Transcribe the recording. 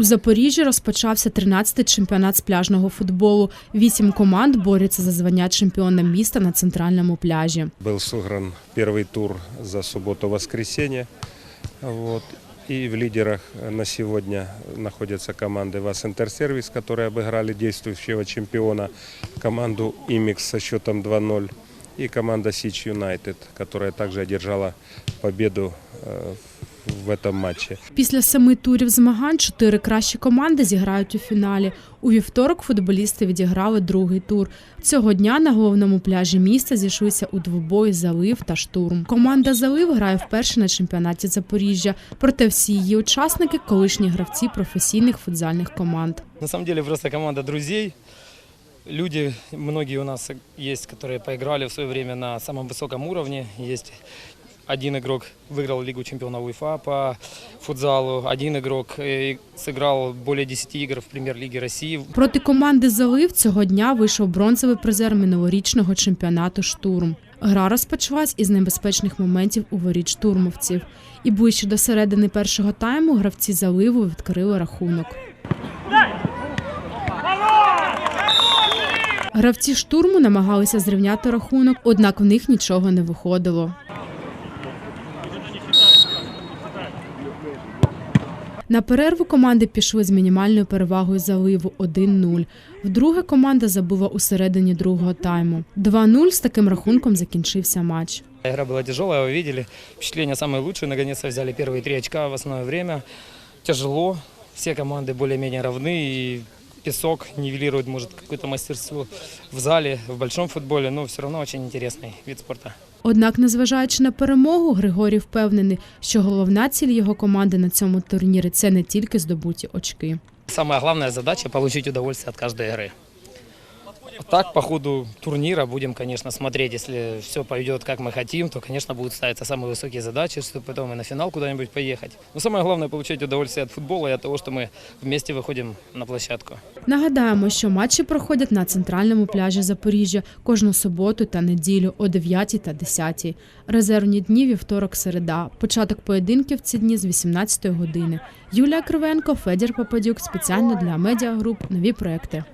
У Запоріжжі розпочався 13-й чемпіонат з пляжного футболу. Вісім команд борються за звання чемпіона міста на центральному пляжі. Был сыгран первый тур за субботу-воскресенье. Вот. И в лидерах на сегодня находятся команды ВАС Интерсервис, которые обыграли действующего чемпиона, команду Имикс со счетом 2-0 и команда Сич Юнайтед, которая также одержала победу э, в этом матче. Після семи турів змагань чотири кращі команди зіграють у фіналі. У вівторок футболісти відіграли другий тур. Цього дня на головному пляжі міста зійшлися у двобої залив та штурм. Команда залив грає вперше на чемпіонаті Запоріжжя. Проте всі її учасники колишні гравці професійних футзальних команд. На самом деле просто команда друзей. Люди, многие у нас есть, которые поиграли в свое время на самом высоком уровне. Есть один игрок выиграл Лигу чемпионов УЕФА по футзалу, один игрок э, сыграл более 10 игр в премьер-лиге России. Проти команди залив цього дня вийшов бронзовий призер минулорічного чемпіонату штурм. Гра розпочалась із небезпечних моментів у воріт штурмовців. І ближче до середини першого тайму гравці заливу відкрили рахунок. Гравці штурму намагалися зрівняти рахунок, однак в них нічого не виходило. На перерву команди пішли з мінімальною перевагою заливу 1-0. Вдруге команда забула у середині другого тайму. 2-0 з таким рахунком закінчився матч. Игра была тяжелая, вы видели. Впечатления самые лучшие. Наконец-то взяли первые три очка в основное время. Тяжело. Все команды более-менее равны. И песок нивелирует, может, какое-то мастерство в зале, в большом футболе. Но все равно очень интересный вид спорта. Однак, незважаючи на перемогу, Григорій впевнений, що головна ціль його команди на цьому турнірі це не тільки здобуті очки. Самая главная задача – получить удовольствие от каждой игры. Так, по ходу турнира будем, конечно, смотреть, если все пойдет, как мы хотим, то, конечно, будут ставиться самые высокие задачи, чтобы потом и на финал куда-нибудь поехать. Но самое главное – получить удовольствие от футбола и от того, что мы вместе выходим на площадку. Нагадаємо, що матчі проходять на центральному пляжі Запоріжжя кожну суботу та неділю о 9 та 10. Резервні дні вівторок, середа. Початок поєдинків ці дні з 18 години. Юлія Кривенко, Федір Попадюк спеціально для медіагруп нові проекти.